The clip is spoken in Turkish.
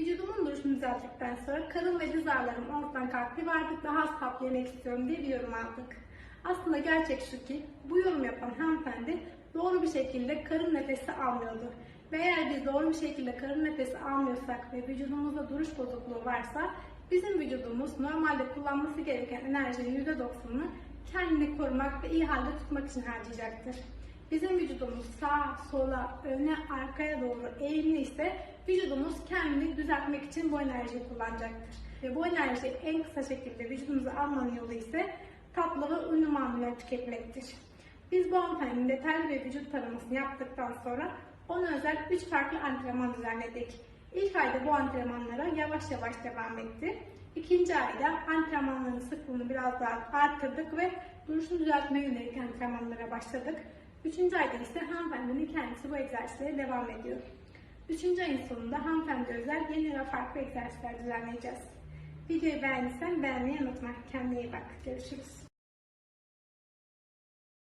Vücudumun duruşunu düzelttikten sonra karın ve diz ağrılarım ortadan kalktı ve artık daha az yemek istiyorum diye bir yorum aldık. Aslında gerçek şu ki bu yorum yapan hanımefendi doğru bir şekilde karın nefesi almıyordu. Ve eğer biz doğru bir şekilde karın nefesi almıyorsak ve vücudumuzda duruş bozukluğu varsa bizim vücudumuz normalde kullanması gereken enerjinin %90'ını kendini korumak ve iyi halde tutmak için harcayacaktır. Bizim vücudumuz sağa, sola, öne, arkaya doğru eğimli vücudumuz kendini düzeltmek için bu enerjiyi kullanacaktır. Ve bu enerjiyi en kısa şekilde vücudumuza almanın yolu ise tatlı ve ünlü mamuller tüketmektir. Biz bu hanımefendinin detaylı bir vücut taramasını yaptıktan sonra ona özel 3 farklı antrenman düzenledik. İlk ayda bu antrenmanlara yavaş yavaş devam etti. İkinci ayda antrenmanların sıklığını biraz daha arttırdık ve duruşunu düzeltmeye yönelik antrenmanlara başladık. Üçüncü ayda ise hanımefendinin kendisi bu egzersizlere devam ediyor. Üçüncü ayın sonunda hanımefendi özel yeni ve farklı egzersizler düzenleyeceğiz. Videoyu beğendiysen beğenmeyi unutma. Kendine iyi bak. Görüşürüz.